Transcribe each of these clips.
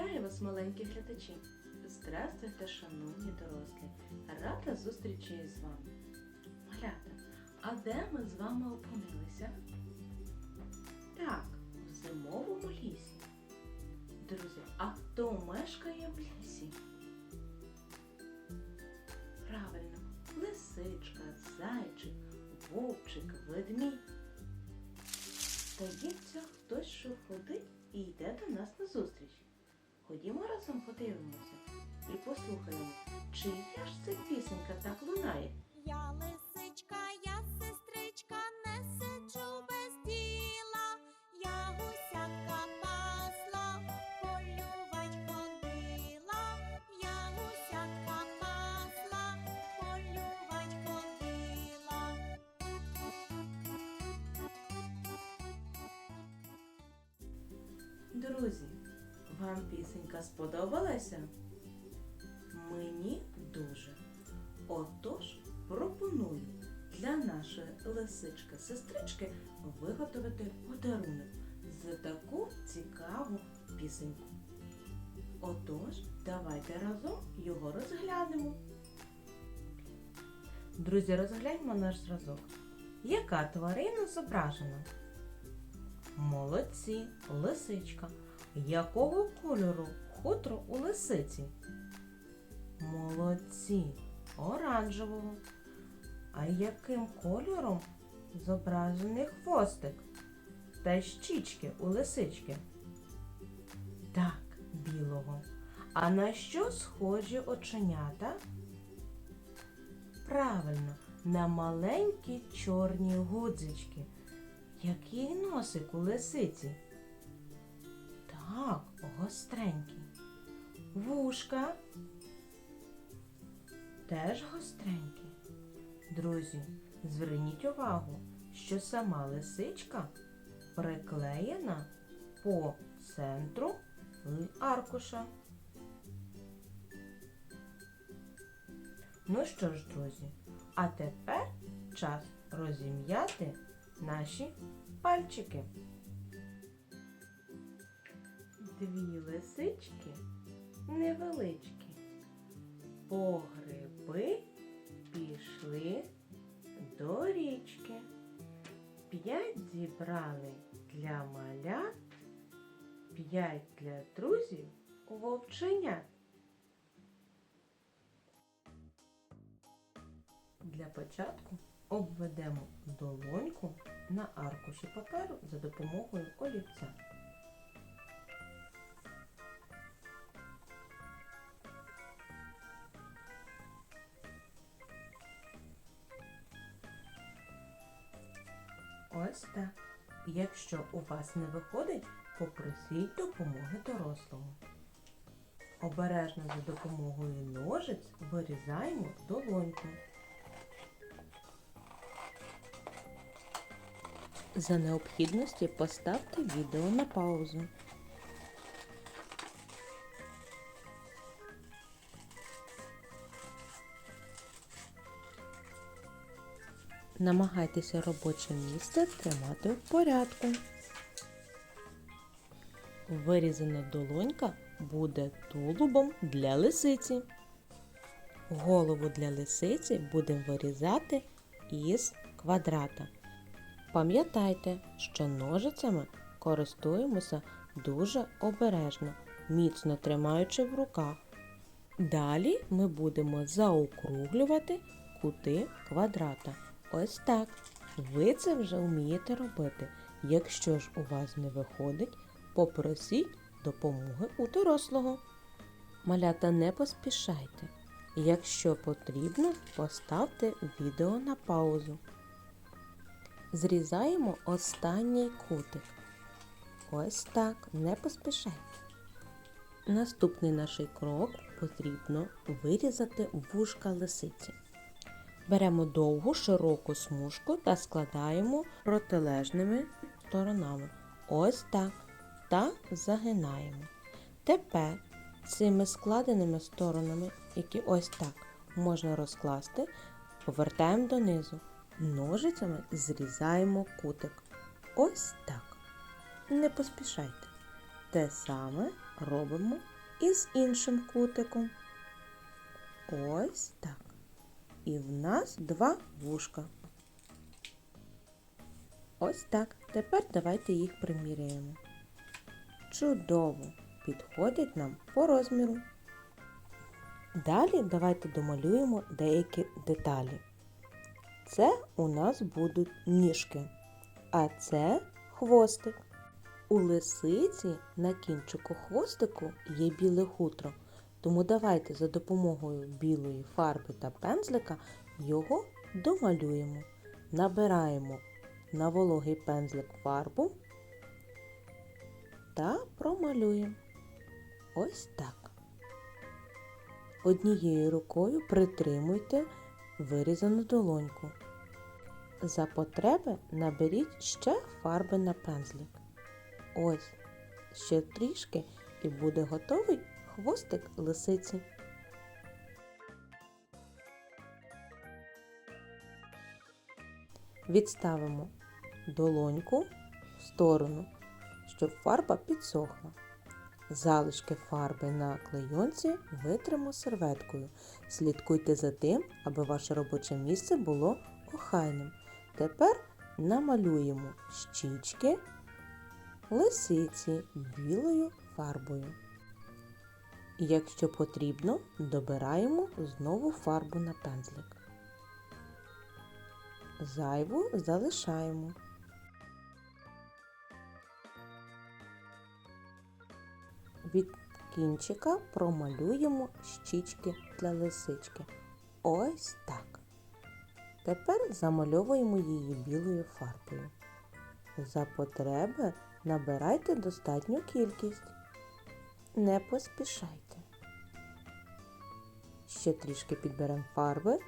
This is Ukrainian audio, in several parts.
Вітаю вас, маленькі глядачі! Здравствуйте, шановні дорослі! Рада зустрічі з вами. Малята, а де ми з вами опинилися? Так, в зимовому лісі. Друзі, а хто мешкає в лісі? Правильно, лисичка, зайчик, вовчик, ведмідь. Здається, хтось що ходить і йде до нас на зустріч. Ходімо разом подивимося і послухаємо, чия ж це пісенька так лунає. Я лисичка, я сестричка, не сиджу без діла. Я гусятка пасла, полювать ходила. Я гусятка пасла, полювать ходила. Друзі, вам пісенька сподобалася? Мені дуже. Отож, пропоную для нашої лисички-сестрички виготовити подарунок за таку цікаву пісеньку. Отож, давайте разом його розглянемо. Друзі, розгляньмо наш зразок. Яка тварина зображена? Молодці, лисичка. Якого кольору хутро у лисиці? Молодці, оранжевого. А яким кольором зображений хвостик та щічки у лисички? Так, білого. А на що схожі оченята? Правильно, на маленькі чорні гудзички. Який носик у лисиці? Так, гостренький. Вушка. Теж гостренькі. Друзі, зверніть увагу, що сама лисичка приклеєна по центру аркуша. Ну що ж, друзі, а тепер час розім'яти наші пальчики. Дві лисички невеличкі. По гриби пішли до річки. П'ять зібрали для маля, п'ять для друзів вовченят. Для початку обведемо долоньку на аркуші паперу за допомогою олівця. Ось. Якщо у вас не виходить, попросіть допомоги дорослого. Обережно за допомогою ножиць вирізаємо долоньку. За необхідності поставте відео на паузу. Намагайтеся робоче місце тримати в порядку. Вирізана долонька буде тулубом для лисиці. Голову для лисиці будемо вирізати із квадрата. Пам'ятайте, що ножицями користуємося дуже обережно, міцно тримаючи в руках. Далі ми будемо заокруглювати кути квадрата. Ось так. Ви це вже вмієте робити. Якщо ж у вас не виходить, попросіть допомоги у дорослого. Малята, не поспішайте. Якщо потрібно, поставте відео на паузу. Зрізаємо останній кутик. Ось так, не поспішайте. Наступний наш крок потрібно вирізати вушка лисиці. Беремо довгу широку смужку та складаємо протилежними сторонами. Ось так. Та загинаємо. Тепер цими складеними сторонами, які ось так можна розкласти, повертаємо донизу. Ножицями зрізаємо кутик. Ось так. Не поспішайте. Те саме робимо із іншим кутиком. Ось так. І в нас два вушка. Ось так. Тепер давайте їх приміряємо. Чудово! Підходять нам по розміру. Далі давайте домалюємо деякі деталі. Це у нас будуть ніжки, а це хвостик. У лисиці на кінчику хвостику є біле хутро, тому давайте за допомогою білої фарби та пензлика його домалюємо. Набираємо на вологий пензлик фарбу та промалюємо. Ось так. Однією рукою притримуйте вирізану долоньку. За потреби наберіть ще фарби на пензлик. Ось, ще трішки і буде готовий хвостик лисиці. Відставимо долоньку в сторону, щоб фарба підсохла. Залишки фарби на клейонці витримо серветкою. Слідкуйте за тим, аби ваше робоче місце було охайним. Тепер намалюємо щічки лисиці білою фарбою. Якщо потрібно, добираємо знову фарбу на пензлик. Зайву залишаємо. Від кінчика промалюємо щічки для лисички. Ось так. Тепер замальовуємо її білою фарбою. За потреби набирайте достатню кількість. Не поспішайте. Ще трішки підберемо фарби.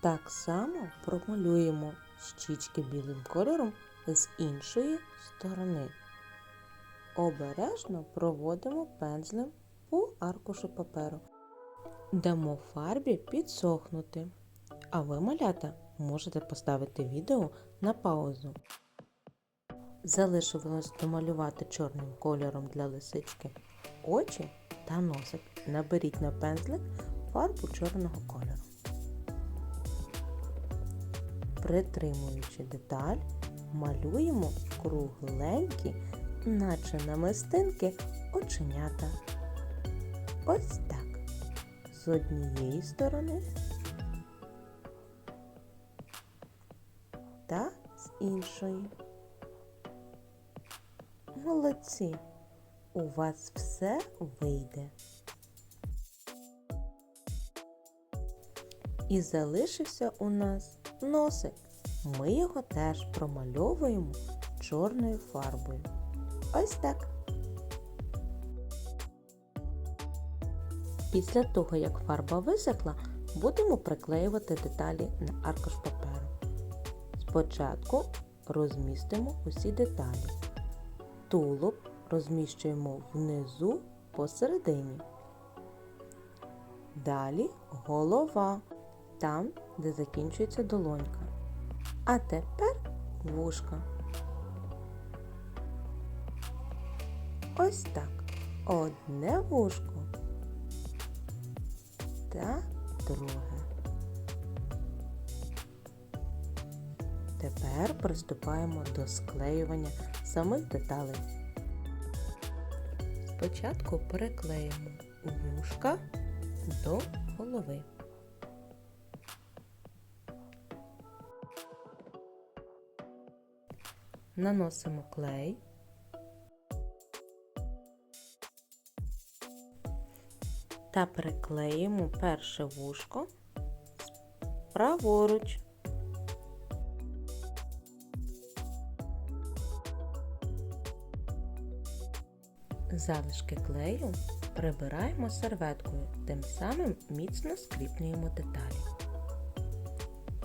Так само промалюємо щічки білим кольором з іншої сторони. Обережно проводимо пензлем по аркушу паперу. Дамо фарбі підсохнути. А ви, малята, можете поставити відео на паузу. Залишилось домалювати чорним кольором для лисички очі та носик. Наберіть на пензлик фарбу чорного кольору. Притримуючи деталь, малюємо кругленькі, наче намистинки, оченята. Ось так. З однієї сторони іншої. Молодці! У вас все вийде. І залишився у нас носик. Ми його теж промальовуємо чорною фарбою. Ось так. Після того, як фарба висохла, будемо приклеювати деталі на аркуш паперу. Спочатку розмістимо усі деталі. Тулуб розміщуємо внизу посередині. Далі голова, там, де закінчується долонька. А тепер вушка. Ось так. Одне вушко та друге. Тепер приступаємо до склеювання самих деталей. Спочатку переклеїмо вушка до голови. Наносимо клей. Та приклеїмо перше вушко праворуч. Залишки клею прибираємо серветкою, тим самим міцно скріплюємо деталі.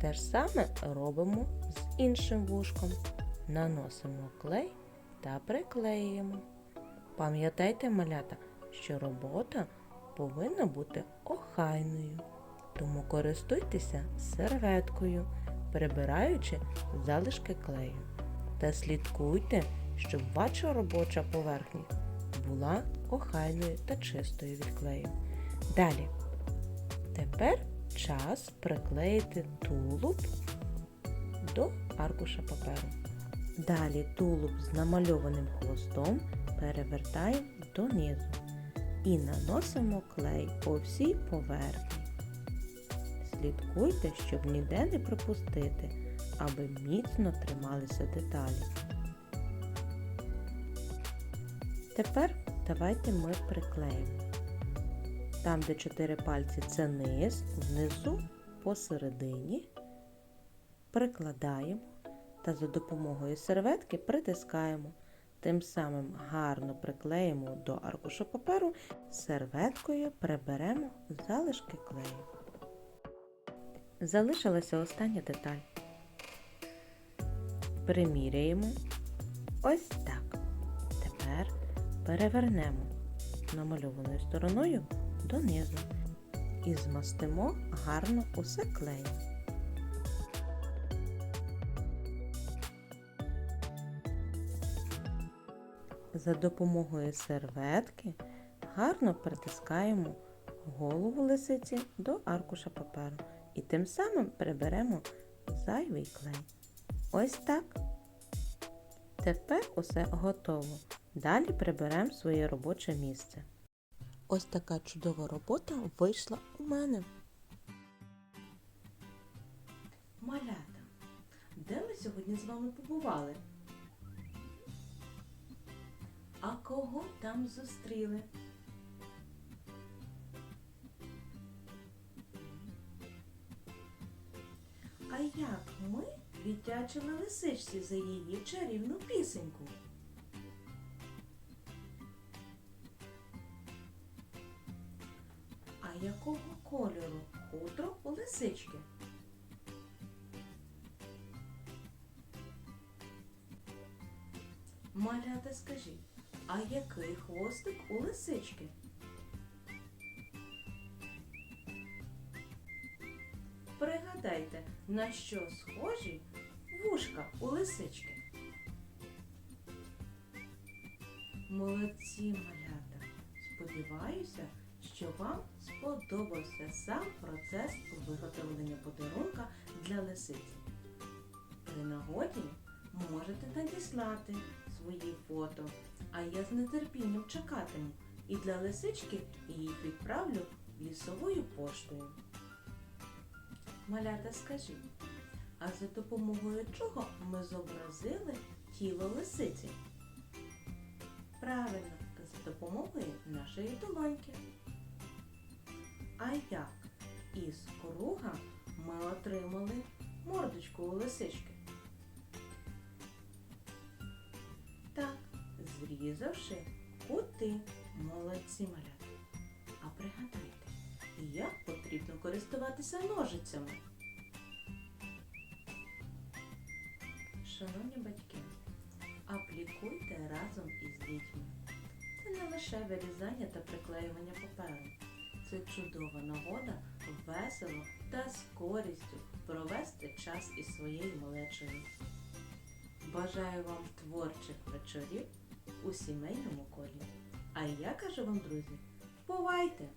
Те ж саме робимо з іншим вушком. Наносимо клей та приклеюємо. Пам'ятайте, малята, що робота повинна бути охайною. тому користуйтеся серветкою, прибираючи залишки клею. Та слідкуйте, щоб ваша робоча поверхня була охайною та чистою від клею. Далі. Тепер час приклеїти тулуб до аркуша паперу. Далі тулуб з намальованим хвостом перевертаємо донизу і наносимо клей по всій поверхні. Слідкуйте, щоб ніде не пропустити, аби міцно трималися деталі. Тепер давайте ми приклеїмо. Там, де чотири пальці, це низ, внизу посередині прикладаємо та за допомогою серветки притискаємо. Тим самим гарно приклеїмо до аркушу паперу, серветкою приберемо залишки клею. Залишилася остання деталь. Приміряємо. Ось так. Перевернемо намальованою стороною донизу і змастимо гарно усе клеєм. За допомогою серветки гарно притискаємо голову лисиці до аркуша паперу і тим самим приберемо зайвий клей. Ось так. Тепер усе готово. Далі приберемо своє робоче місце. Ось така чудова робота вийшла у мене. Малята, де ми сьогодні з вами побували? А кого там зустріли? А як ми віддячили лисичці за її чарівну пісеньку? Кольору хутро у лисички? Малята, скажіть, а який хвостик у лисички? Пригадайте, на що схожі вушка у лисички? Молодці, малята! Сподіваюся, що вам сподобався сам процес виготовлення подарунка для лисиці. При нагоді можете надіслати свої фото, а я з нетерпінням чекатиму і для лисички їх відправлю лісовою поштою. Малята, скажіть, а за допомогою чого ми зобразили тіло лисиці? Правильно, за допомогою нашої долоньки. А як із круга ми отримали мордочку у лисички? Так, зрізавши кути молодці малята. А пригадайте, як потрібно користуватися ножицями? Шановні батьки, аплікуйте разом із дітьми. Це не лише вирізання та приклеювання паперу. Це чудова нагода весело та з користю провести час із своєю малечою. Бажаю вам творчих вечорів у сімейному колі. А я кажу вам, друзі, бувайте!